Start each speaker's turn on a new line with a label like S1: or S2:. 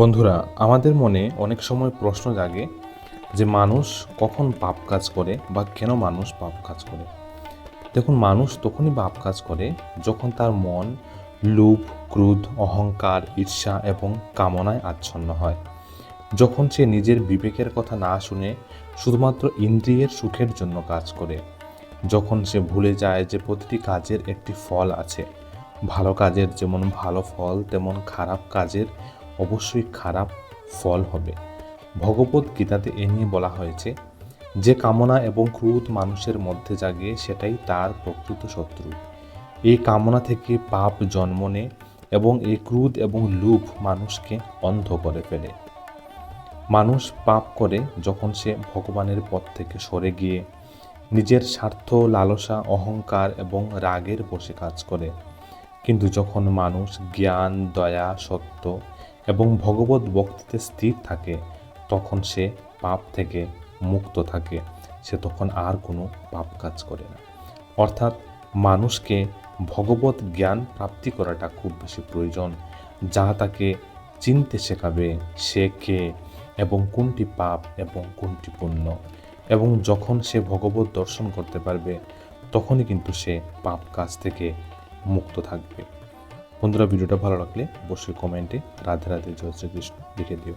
S1: বন্ধুরা, আমাদের মনে অনেক সময় প্রশ্ন জাগে যে মানুষ কখন পাপ কাজ করে বা কেন মানুষ পাপ কাজ করে। দেখুন, মানুষ তখনই পাপ কাজ করে যখন তার মন লোভ, ক্রোধ, অহংকার, ঈর্ষা এবং কামনায় আচ্ছন্ন হয়। যখন সে নিজের বিবেকের কথা না শুনে শুধুমাত্র ইন্দ্রিয়ের সুখের জন্য কাজ করে, যখন সে ভুলে যায় যে প্রতিটি কাজের একটি ফল আছে, ভালো কাজের যেমন ভালো ফল, তেমন খারাপ কাজের অবশ্যই খারাপ ফল হবে। ভগবত গীতাতে এ নিয়ে বলা হয়েছে, যে কামনা এবং ক্রোধ মানুষের মধ্যে জাগে, সেটাই তার প্রকৃত শত্রু। এই কামনা থেকে পাপ জন্ম নেয় এবং এই ক্রোধ এবং লোভ মানুষকে অন্ধ করে ফেলে। মানুষ পাপ করে যখন সে ভগবানের পথ থেকে সরে গিয়ে নিজের স্বার্থ, লালসা, অহংকার এবং রাগের বসে কাজ করে। কিন্তু যখন মানুষ জ্ঞান, দয়া, সত্য এবং ভগবত ভক্তিতে স্থির থাকে, তখন সে পাপ থেকে মুক্ত থাকে। সে তখন আর কোনো পাপ কাজ করে না। অর্থাৎ মানুষকে ভগবত জ্ঞান প্রাপ্তি করাটা খুব বেশি প্রয়োজন। যা তাকে চিনতে শেখাবে, সে কে এবং কোনটি পাপ এবং কোনটি পুণ্য। এবং যখন সে ভগবত দর্শন করতে পারবে, তখনই কিন্তু সে পাপ কাজ থেকে মুক্ত থাকবে। বন্ধুরা ভিডিওটা ভালো লাগলে অবশ্যই কমেন্টে রাধে রাধে জয় শ্রীকৃষ্ণ লিখে দিও।